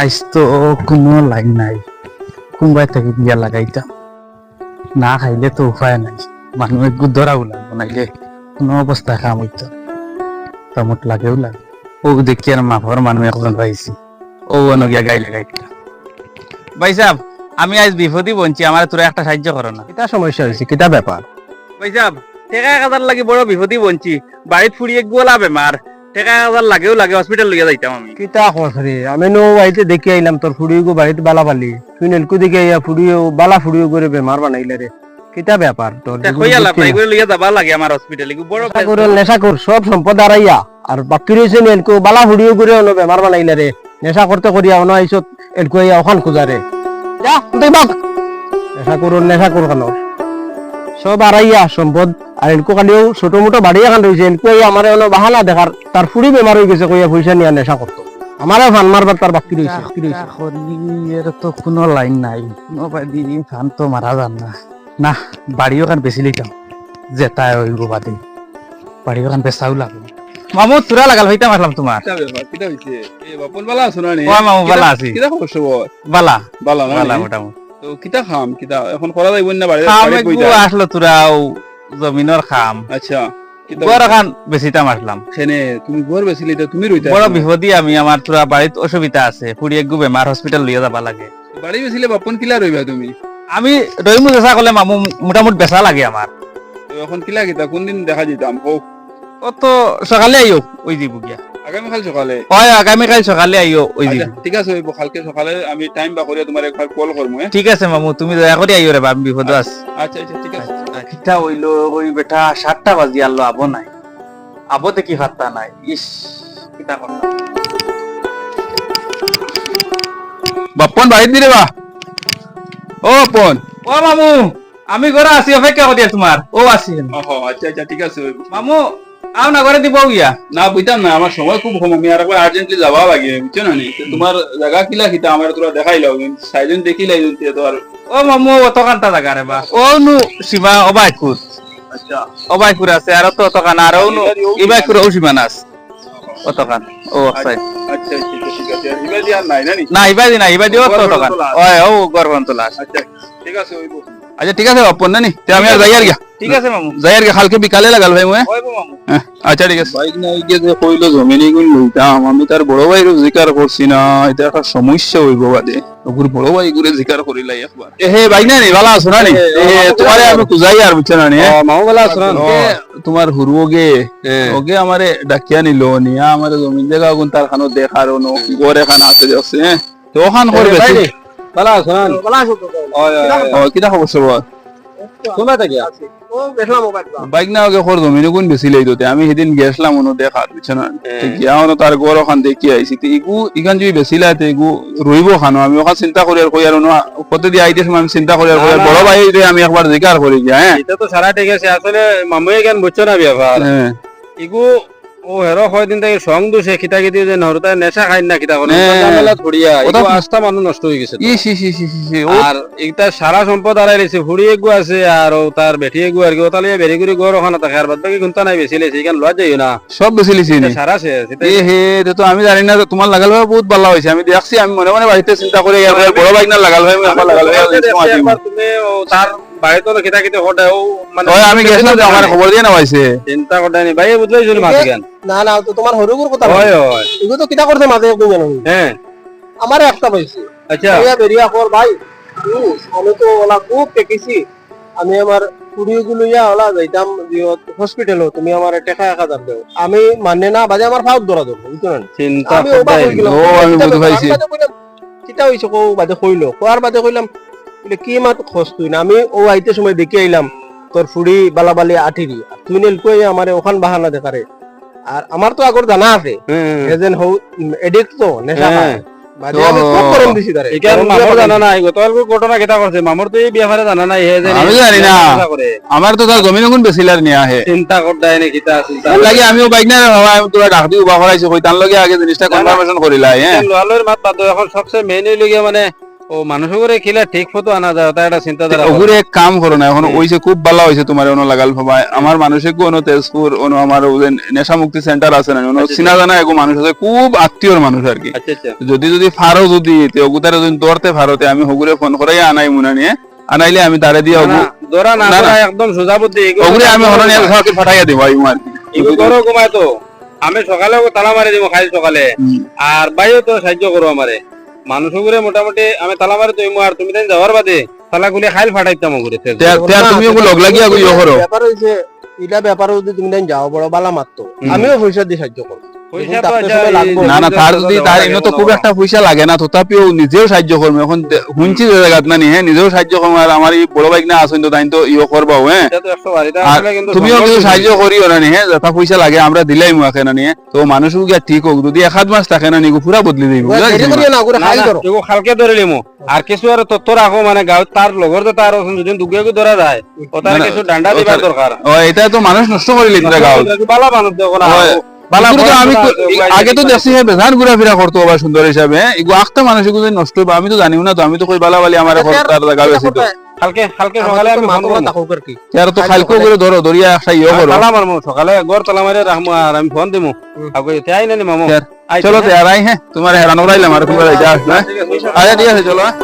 আইস তো কোনো লাইন নাই। কোনবাই থাকি বিয়া লাগাইতাম না খাইলে তো উপায় নাই। মানুহে গুদরাও লাগবো নাইলে কোনো অবস্থা খাম হইতো তামত লাগেও লাগে। ও দেখি আর মাঘর মানুহ একজন পাইছি। ও অনগিয়া গাই লাগাইতা ভাই সাহেব আমি আজ বিপদই বঞ্চি আমার তোরা একটা সাহায্য করো না। কিতা সমস্যা হয়েছে কিতা ব্যাপার ভাই সাহেব টেকা এক হাজার লাগি বড় বিপদই বঞ্চি। বাড়িত ফুরিয়ে গোলা বেমার টেকা হাজার লাগেও লাগে হসপিটাল লইয়া যাইতাম আমি। কিতা কস আমি নো বাড়িতে দেখি আইলাম তোর ফুড়িও বাড়িতে বালা পালি তুই নেলকু দেখি আইয়া ফুড়িও বালা ফুড়িও করে বেমার বানাইলে রে। কিতা ব্যাপার? তোর কইয়া লাভ নাই এগুলো লইয়া যাবা লাগে আমার হসপিটালে বড় করে নেশা কর সব সম্পদ হারাইয়া। আর বাকি নেলকু বালা ফুড়িও করে অন্য বেমার বানাইলে রে। নেশা করতে করিয়া অন্য আইসত এলকু আইয়া ওখান যা তুই বাপ নেশা করুন নেশা কর কেন সব হারাইয়া সম্পদ আর এলকু কালিও ছোট মোটো বাড়ি এখন রয়েছে আইয়া আমার অন্য বাহানা দেখার তার ফুড়ি বেমার হয়ে গেছে কইয়া পয়সা নিয়ে নেশা করতো আমারও ফান মারবার তার বাকি রয়েছে বাকি রয়েছে এর তো কোনো লাইন নাই। কোনো বাদি ফান তো মারা যান না। না বাড়িও কান বেশি লিতাম। জেতা হইব বাদে। বাড়িও কান বেচাও লাগবে মামু তুরা লাগাল হইতাম আসলাম তোমার কিতা হইছে এ বাপন বালা আছো না নি? মামু বালা আছি। কিতা খবর বালা। বালা না বালা মোটামুটি। তো কিতা খাম কিতা এখন করা যাইব না বাড়ি আসলো তুরাও জমিনের খাম। আচ্ছা আসলাম। সেনে তুমি তো তুমি রইতা বড় বিপদই আমি আমার তুরা বাড়িত অসুবিধা আছে। হসপিটাল যাবা লাগে। বাড়ি বেছিলে বাপন কিলা রইবা তুমি? আমি মামু মোটামুটি বেচা লাগে আমার কোনদিন এখন কিলা দেখা যেতাম হোক ও তো সকালে আইও ওই দিব গিয়া। আগামীকাল সকালে। হয় আগামীকাল সকালে আইও ওই দিব। আচ্ছা ঠিক আছে হইব কালকে সকালে আমি টাইম বা করিয়া তোমার একবার কল করব হ্যাঁ? ঠিক আছে মামু তুমি দয়া করে আইও রে বা আমি বিপদ আছি আচ্ছা আচ্ছা ঠিক আছে। কিটা হইল ওই বেটা সাতটা বাজি আনলো আবো নাই। আবো দেখি হাতটা নাই? ইস কিটা করলাম বাপন বাড়ি দিলে বা। ও বাপন। ও মামু আমি ঘরে আছি অপেক্ষা করি তোমার। ও আছি। ওহো আচ্ছা আচ্ছা ঠিক আছে মামু আও না দিব গিয়া। না বুঝতাম না আমার সময় খুব কম আমি আর একবার আর্জেন্টলি যাওয়া লাগে বুঝছ না নি? তোমার জায়গা কিলা কিতা আমার তোরা দেখাইলাও সাইজন দেখিলাই তো আর ও মামু অত কান্তা জায়গা রে বা। ও নু সীমা অবাইকুর আচ্ছা। অবাইকুর আছে আর তো অত কান আর ও নু ইবাইকুর ও সীমা নাস অত কান। ও আচ্ছা। আচ্ছা ঠিক আছে ঠিক আছে। ইবা দিয়া নাই না নি? না ইবাদি না ইবাদি ও তো অত ওই ও গর্বন আচ্ছা ঠিক আছে হইব আচ্ছা ঠিক আছে বাপন না তে আমি আর যাই আর গিয়া। ঠিক আছে মামু। যাই আর কি কালকে বিকালে লাগাল ভাই মই ওই মামু। আচ্ছা ঠিক আছে। বাইক নাই গিয়ে যে কইলো জমিনি গুণ লইতাম আমি তার বড় ভাইর জিকার করছি না এটা একটা সমস্যা হইব বাদে। ওগুর বড় ভাই গুরে জিকার করিলাই একবার। এ হে ভাই না নি ভালো আছো না নি? এ তোমারে আমি কুজাই আর বুঝছ না নি এ? মামু বেলা আসরান তোমার হুরুগে ওগে আমারে ডাকিয়া নিল নিয়া আমারে জমিন জায়গা গুণ তার খানো দেখার নো গড় এখান আছে যাচ্ছে হ্যাঁ? তো ওখান করবে কিটা খবর সবর? দেখলাম মোবাইল বাইক না ওকে বেশি লই দতে আমি সেদিন গেছলাম অনু দেখার বুঝছ তো গিয়া অনু তার গড় ওখান দেখি আইছি তো ইগু ইখান যদি বেশি লাই তো ইগু রইব খানো। আমি ওখান চিন্তা করি আর কই আর অনু কত দিয়ে আইতে সময় আমি চিন্তা করি আর কই বড় ভাই আমি একবার জিকার করি গিয়া হ্যাঁ এটা তো সারা ঠিক আছে আসলে মামুয়ে জ্ঞান বুঝছ না ব্যাপার হ্যাঁ। ইগু ও হেরো কয়দিন থেকে সং দুছে খিতা খিতি যে নহরতা নেশা খাই না। খিতা কোনো। ধরিয়া ওটা- আস্থা মানুষ নষ্ট গেছে আর সারা সম্পদ লেছে এগু আছে আর ও তার বেটি এগু আর কি ওতালিয়া বেরি করে গড় ওখানে থাকে আর বাদ বাকি গুনতা নাই বেশি লেছে এখান লজ যাইও না। সব বেশি লিছি নি? সারা সে এ হে তো আমি জানি না তোমার লাগাল ভাই বহুত ভালো হয়েছে আমি দেখছি আমি মনে মনে বাড়িতে চিন্তা করে বড় বাইক না লাগাল ভাই লাগাল ভাই তুমি তার বাড়িতে তো খিতা খিতি হঠাৎ মানে ওই আমি গেছিলাম তো আমার খবর দিয়ে না পাইছে চিন্তা করতে নি? ভাই বুঝলাই চলি মাছ গান না না তো তোমার হরুগুর কথা হয় হয়। এগুলো তো কিটা করছে মাঝে একদিন জানো। হ্যাঁ আমার একটা পাইছে। আচ্ছা। ভাইয়া বেরিয়া কর ভাই আমি তো ওলা খুব পেকেছি আমি আমার কুড়িগুলো ইয়া ওলা যাইতাম হসপিটালও তুমি আমার টাকা এক হাজার দেও। আমি মানে না বাজে আমার ফাউট ধরা দেবো চিন্তা আমি ওবা ও, আমি। হইছে বাদে কইলো কোয়ার বাদে কইলাম বলে কি মাত খোঁজ তুই? না আমি ও আইতে সময় দেখে আইলাম তোর ফুড়ি বালাবালি আঠিরি। আর তুই নেল কই আমার ওখান বাহানা দেখারে। আর আমার তো আগর জানা আছে। এজেন হৌ এডিক্ট তো নেশা হ্যাঁ। আমার তো তার। নিয়া হে। চিন্তা হয় নাকি লাগে আমিও বাইক না তোরা ডাক দিয়ে উবা করাইছি কই তার লগে আগে জিনিসটা কনফার্মেশন করিলাই হ্যাঁ লোহালোর মাত বাদ এখন সবচেয়ে মেইন হইলে মানে ও খিলা ঠিক মতো আনা যায় ওটা একটা চিন্তাধারা কাম করো না এখন ওইছে খুব ভালো হয়েছে তোমার ono লাগাল আমার মানুষে কোনো তেজপুর ono আমার নেশা মুক্তি সেন্টার আছে না ono চিনা জানা এগো মানুষ আছে খুব আত্মীয়র মানুষ আর কি। আচ্ছা আচ্ছা। যদি যদি ফারো যদি তে ওগুতারে যদি দৌড়তে ফারোতে আমি হগুরে ফোন করাই আনাই মুনা নিয়ে। আনাইলে আমি তারে দিয়ে না, ওগু না, একদম সোজা বুদ্ধি ওগুরে আমি ঘরকে ফাটাইয়া দিব আইমু আর কি। এগুলো করো ঘুমায় তো। আমি সকালে তালা মারি দিব খাই সকালে। আর বাইও তো সাহায্য করো আমারে। মানুষ মোটামুটি আমি তালা মারি তুমি আর তুমি তাই যাওয়ার বাদে তালা গুলি খাইল ফাটাইতাম আর তুমি লগ লাগিয়া ইয়ে ব্যাপার হইছে এটা ব্যাপার যদি তুমি যাও বড় বালা মাত্র আমিও পয়সা দিয়ে সাহায্য করব লাগবো। না না তার যদি তার এনে তো খুব একটা পয়সা লাগে না তথাপিও নিজেও সাহায্য করবে। এখন শুনছি যে জায়গাত না হ্যাঁ নিজেও সাহায্য করব আর আমার এই বড় বাইক না আসেন তো তাই তো ইয়ে করবাও হ্যাঁ। তুমিও কিন্তু সাহায্য করিও না নি হ্যাঁ যথা পয়সা লাগে আমরা দিলাই মুখে না নিয়ে তো মানুষ গিয়া ঠিক হোক যদি এক হাত মাস থাকে না নিগু পুরা বদলি দিব খালকে ধরে লিমু আর কিছু আর তথ্য রাখো মানে গাঁৱত তার লগর তো তার যদি দুগে ধরা যায় ও তার কিছু ডান্ডা দিবার দরকার ও এটা তো মানুষ নষ্ট করে লিখতে গাও বালা মানুষ দেখো না হয়। আমি আগে তো দেখছি হ্যাঁ বেজান ঘুরাফেরা করতো আবার সুন্দর হিসাবে। এগু আখটা মানুষ এগুলো নষ্ট হবে আমি তো জানিও না তো আমি তো কই বালা বালি আমার তার জায়গা বেশি তো কালকে কালকে সকালে আমি ফোন তোমরা করব আর কি আর তো খালকো করে ধরো ধরিয়া একটা ইয়ে করো। তালা মারমু সকালে গড় তালা মারে রাখমু আর আমি ফোন দিমু। আগে মামু। চলো হ্যাঁ? তো আর আই হ্যাঁ তোমার হেরানো রাইলাম আর তোমরা আসবে আচ্ছা ঠিক আছে চলো হ্যাঁ।